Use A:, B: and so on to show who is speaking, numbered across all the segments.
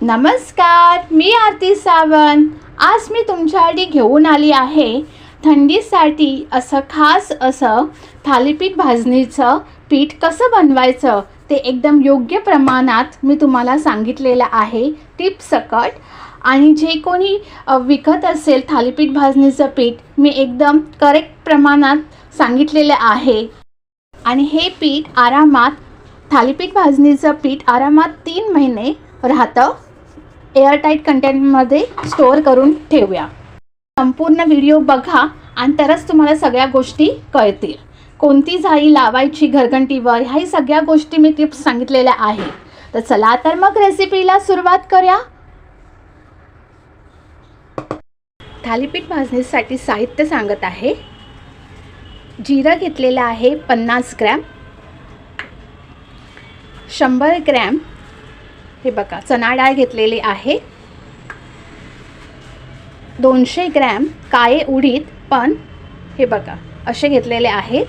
A: नमस्कार मी आरती सावंत. आज मी तुमच्यासाठी घेऊन आली आहे थंडीसाठी असं खास असं थालीपीठ भाजणीचं पीठ कसं बनवायचं ते एकदम योग्य प्रमाणात मी तुम्हाला सांगितलेलं आहे. टिप सकट. आणि जे कोणी विकत असेल थालीपीठ भाजणीचं पीठ मी एकदम करेक्ट प्रमाणात सांगितलेलं आहे. आणि हे पीठ आरामात थालीपीठ भाजणीचं पीठ आरामात तीन महिने राहतं. एअरटाईट कंटेनरमध्ये स्टोअर करून ठेवूया. संपूर्ण व्हिडिओ बघा आणि तरच तुम्हाला सगळ्या गोष्टी कळतील. कोणती जाळी लावायची घरघंटीवर ह्याही सगळ्या गोष्टी मी टिप्स सांगितलेल्या आहे तर चला तर मग रेसिपीला सुरुवात करूया. थालीपीठ भाजणीसाठी साहित्य सांगत आहे. जिरं घेतलेलं आहे पन्नास ग्रॅम. शंभर ग्रॅम हे बघा चणा डाळ घेतलेली आहे. दोनशे ग्रॅम काळे उडीद पण हे बघा असे घेतलेले आहेत.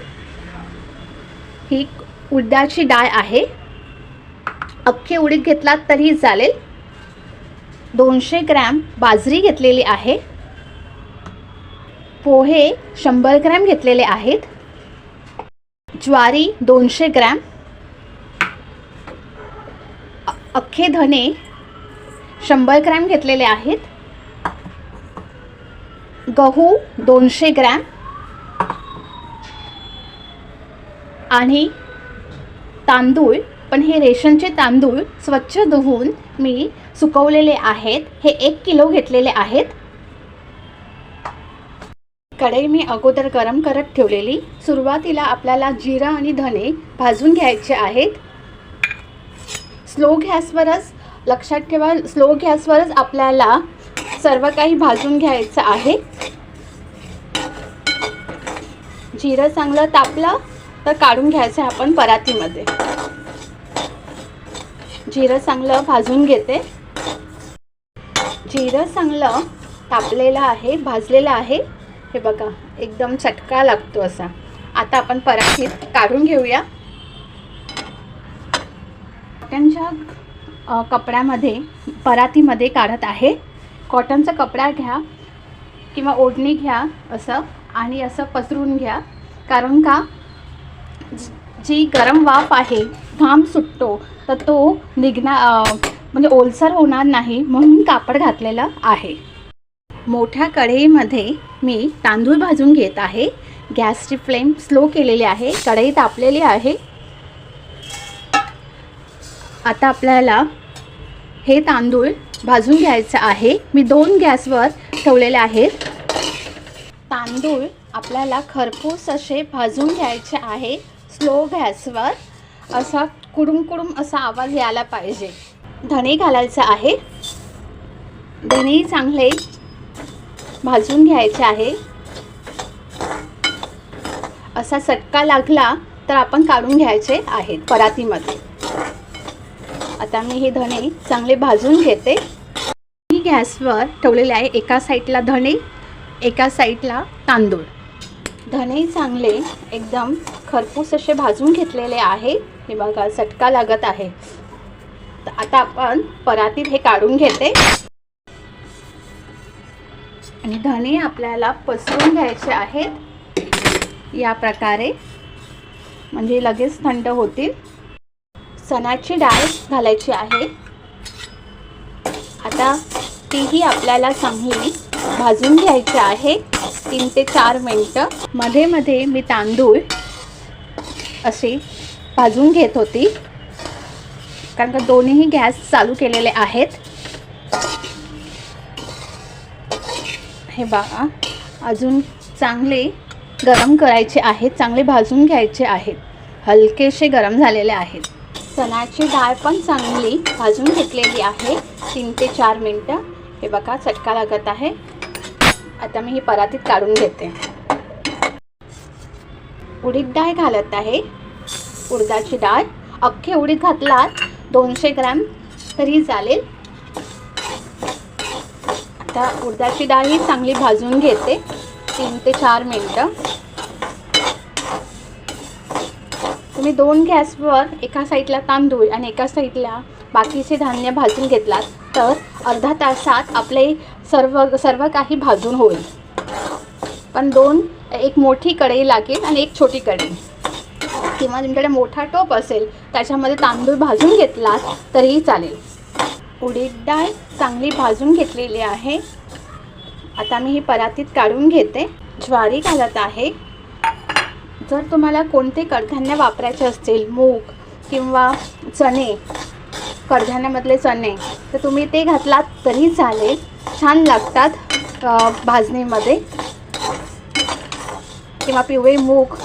A: ही उडदाची डाळ आहे. अख्खे उडीद घेतलात तरीही चालेल. दोनशे ग्रॅम बाजरी घेतलेली आहे. पोहे शंभर ग्रॅम घेतलेले आहेत. ज्वारी दोनशे ग्रॅम. अख्खे धने शंभर ग्रॅम घेतलेले आहेत. गहू दोनशे ग्रॅम. आणि तांदूळ पण हे रेशनचे तांदूळ स्वच्छ धुवून मी सुकवलेले आहेत. हे एक किलो घेतलेले आहेत. कढई मी अगोदर गरम करत ठेवलेली. सुरुवातीला आपल्याला जिरा आणि धने भाजून घ्यायचे आहेत. स्लो गॅसवरच लक्षात ठेवा स्लो गॅसवरच आपल्याला सर्व काही भाजून घ्यायचं आहे. जिरं चांगलं तापलं तर काढून घ्यायचं आहे आपण परातीमध्ये. जिरं चांगलं भाजून घेते. जिरं चांगलं तापलेलं आहे भाजलेलं आहे. हे बघा एकदम चटका लागतो असा. आता आपण परातीत काढून घेऊया. कॉटनच्या कपड्यामध्ये परातीमध्ये काढत आहे. कॉटनचा कपडा घ्या किंवा ओढणी घ्या असं आणि असं पसरून घ्या. कारण का? जी- गरम वाफ आहे घाम सुटतो तर तो निघणार म्हणजे ओलसर होणार नाही म्हणून कापड घातलेलं आहे. मोठ्या कढईमध्ये मी तांदूळ भाजून घेत आहे. गॅसची फ्लेम स्लो केलेली आहे. कढई तापलेली आहे. आता आपल्याला हे तांदूळ भाजून घ्यायचं आहे. मी दोन गॅसवर ठेवलेले आहेत. तांदूळ आपल्याला खरपूस असे भाजून घ्यायचे आहे. स्लो गॅसवर असा कुडुम कुडुम असा आवाज यायला पाहिजे. धणे घालायचं आहे. धणे चांगले भाजून घ्यायचे आहे. असा चटका लागला तर आपण काढून घ्यायचे आहेत परातीमध्ये. आता मी हे धणे चांगले भाजून घेते. मी गॅसवर ठेवलेले आहे एका साईडला धणे एका साईडला तांदूळ. धणे चांगले एकदम खरपूस असे भाजून घेतलेले आहे. हे बघा चटका लागत आहे. तर आता आपण परातीत हे काढून घेते. आणि धणे आपल्याला पसरून घ्यायचे आहेत. या प्रकारे. म्हणजे लगेच थंड होतील. चण्याची डाळ घालायची आहे. आता तीही आपल्याला चांगली भाजून घ्यायची आहे. तीन ते चार मिनटं. मध्ये मध्ये मी तांदूळ असे भाजून घेत होती. कारण का दोन्हीही गॅस चालू केलेले आहेत. हे बघा. अजून चांगले गरम करायचे आहेत. चांगले भाजून घ्यायचे आहेत. हलकेसे गरम झालेले आहेत. चण्याची डाळ पण चांगली भाजून घेतलेली आहे. तीन ते चार मिनटं. हे बघा चटका लागत आहे. आता मी ही परातीत काढून घेते. उडीद डाळ घालत आहे. उडदाची डाळ. अख्खे उडीद घातलात. दोनशे ग्रॅम तरी चालेल. आता उडदाची डाळ ही चांगली भाजून घेते. तीन ते चार मिनटं. तुम्ही दोन गॅसवर एका साईडला तांदूळ आणि एका साईडला बाकीचे धान्य भाजून घेतलात तर अर्धा तासात आपले सर्व सर्व काही भाजून होईल. पण दोन एक मोठी कढई लागेल आणि एक छोटी कढई. किंवा तुमच्याकडे मोठा टोप असेल त्याच्यामध्ये तांदूळ भाजून घेतलात तरीही चालेल. उडीद डाळ चांगली भाजून घेतलेली आहे. आता मी ही परातीत काढून घेते. ज्वारी घालत आहे. जर तुम्हाला कोणते कडधान्य वापरायचे असतील मूग किंवा चणे कडधान्यामधले चणे तर तुम्ही ते घातलात तरी चालेल. छान लागतात भाजणीमध्ये. किंवा पिवळे मूग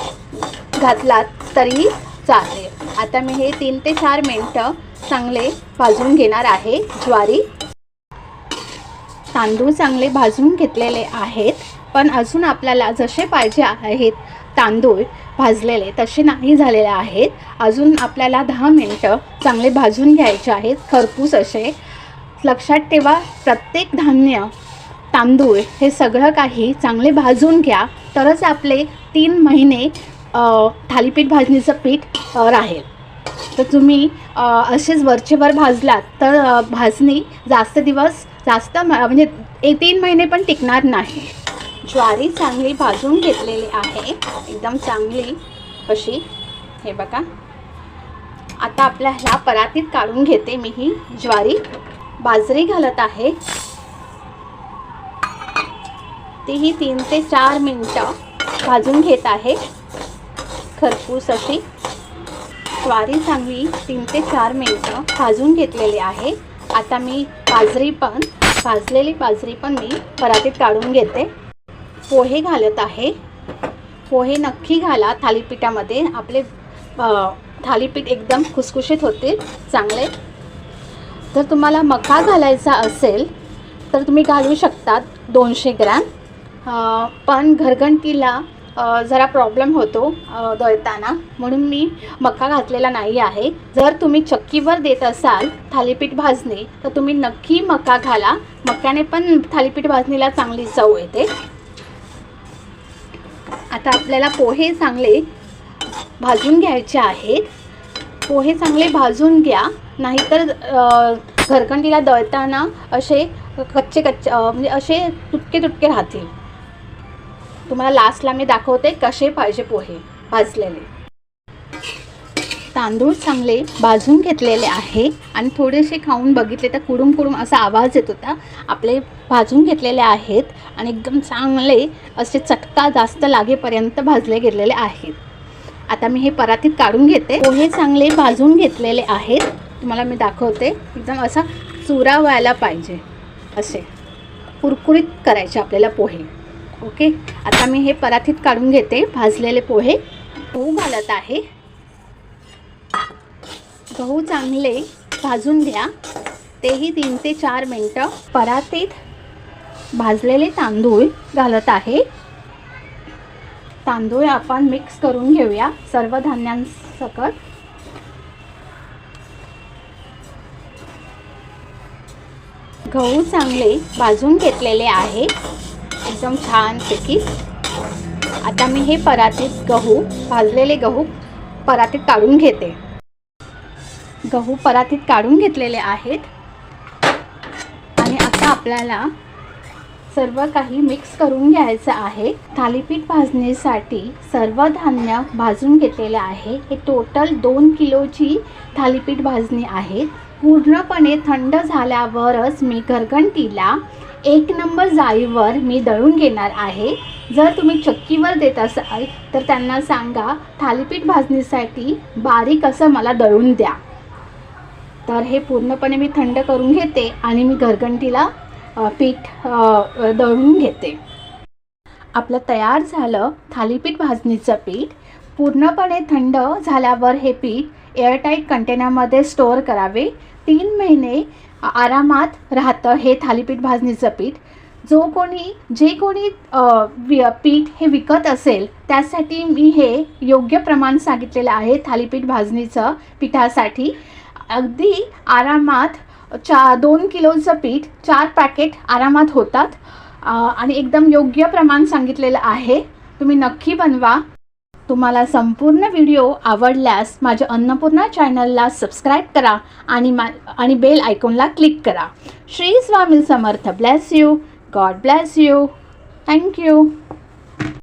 A: घातलात तरीही चालेल. आता मी हे तीन ते चार मिनटं चांगले भाजून घेणार आहे ज्वारी. तांदूळ चांगले भाजून घेतलेले आहेत पण अजून आपल्याला जसे पाहिजे आहेत तांदूळ भाजलेले तसे नाही झालेले आहेत. अजून आपल्याला दहा मिनटं चांगले भाजून घ्यायचे आहेत. खरपूस असे. लक्षात ठेवा प्रत्येक धान्य तांदूळ हे सगळं काही चांगले भाजून घ्या. तरच आपले तीन महिने थालीपीठ भाजणीचं पीठ राहील. तर तुम्ही असेच वरचेवर भाजलात तर भाजणी जास्त दिवस जास्त म- म्हणजे तीन महिने पण टिकणार नाही. ज्वारी चांगली भाजून घेतलेली आहे. एकदम चांगली अशी. हे बघा. आता आपल्या ह्या परातीत काढून घेते मी ही ज्वारी. बाजरी घालत आहे. तीही तीन ते चार मिनटं भाजून घेत आहे. खरपूस अशी. ज्वारी चांगली तीन ते चार मिनटं भाजून घेतलेली आहे. आता मी बाजरी पण भाजलेली बाजरी पण मी परातीत काढून घेते. पोहे घालत आहे. पोहे नक्की घाला थालीपीठामध्ये. आपले थालीपीठ एकदम खुसखुशीत होतील. चांगले. जर तुम्हाला मका घालायचा असेल तर तुम्ही घालू शकतात दोनशे ग्रॅम. पण घरघंटीला जरा प्रॉब्लेम होतो दळताना. म्हणून मी मका घातलेला नाही आहे. जर तुम्ही चक्कीवर देत असाल थालीपीठ भाजणी तर तुम्ही नक्की मका घाला. मक्याने पण थालीपीठ भाजणीला चांगली चव येते. आता आपल्याला पोहे चांगले भाजून घ्यायचे आहेत. पोहे चांगले भाजून घ्या. नाहीतर घरकंडीला दळताना असे कच्चे कच्चे म्हणजे असे तुटके तुटके राहतील. तुम्हाला लास्टला मी दाखवते कसे पाहिजे पोहे भाजलेले. तांदूळ चांगले भाजून घेतलेले आहे. आणि थोडेसे खाऊन बघितले तर कुडूम कुडूम असा आवाज येत होता. आपले भाजून घेतलेले आहेत आणि एकदम चांगले असे चटका जास्त लागेपर्यंत भाजले गेलेले आहेत. आता मी हे परातीत काढून घेते. पोहे चांगले भाजून घेतलेले आहेत. तुम्हाला मी दाखवते. एकदम असा चुरा व्हायला पाहिजे. असे कुरकुरीत करायचे आपल्याला पोहे. ओके? आता मी हे परातीत काढून घेते. भाजलेले पोहे. गहू घालत आहे. गहू चांगले भाजून घ्या. तेही तीन ते चार मिनटं परातीत भाजलेले तांदूळ घालत आहे. तांदूळ आपण मिक्स करून घेऊया. सर्व धान्यांसकट. गहू चांगले भाजून घेतलेले आहे. एकदम छानपैकी. आता मी हे परातीत गहू भाजलेले गहू परातीत काढून घेते. गहू परातीत काढून घेतलेले आहेत. आणि आता आपल्याला सर्व काही मिक्स करून घ्यायचं आहे. थालीपीठ भाजणीसाठी सर्व धान्य भाजून घेतलेले आहे. हे टोटल दोन किलोची थालीपीठ भाजणी आहे. पूर्णपणे थंड झाल्यावरच मी घरघंटीला एक नंबर जाळीवर मी दळून घेणार आहे. जर तुम्ही चक्कीवर देत असाल तर त्यांना सांगा थालीपीठ भाजणीसाठी बारीक असं मला दळून द्या. तर हे पूर्णपणे मी थंड करून घेते आणि मी घरघंटीला पीठ दळून घेते. आपलं तयार झालं थालीपीठ भाजणीचं पीठ. पूर्णपणे थंड झाल्यावर हे पीठ एअरटाईट कंटेनरमध्ये स्टोअर करावे. तीन महिने आरामात राहतं हे थालीपीठ भाजणीचं पीठ. जो कोणी जे कोणी पीठ हे विकत असेल त्यासाठी मी हे योग्य प्रमाण सांगितलेलं आहे थालीपीठ भाजणीचं पिठासाठी. अगदी आरामात चा दोन किलोचं पीठ चार पॅकेट आरामात होतात. आणि एकदम योग्य प्रमाण सांगितलेलं आहे. तुम्ही नक्की बनवा. तुम्हाला संपूर्ण व्हिडिओ आवडल्यास माझ्या अन्नपूर्णा चॅनलला सबस्क्राईब करा आणि मा आणि बेल आयकॉनला क्लिक करा. Shri Swami Samarth. Bless you God bless you thank you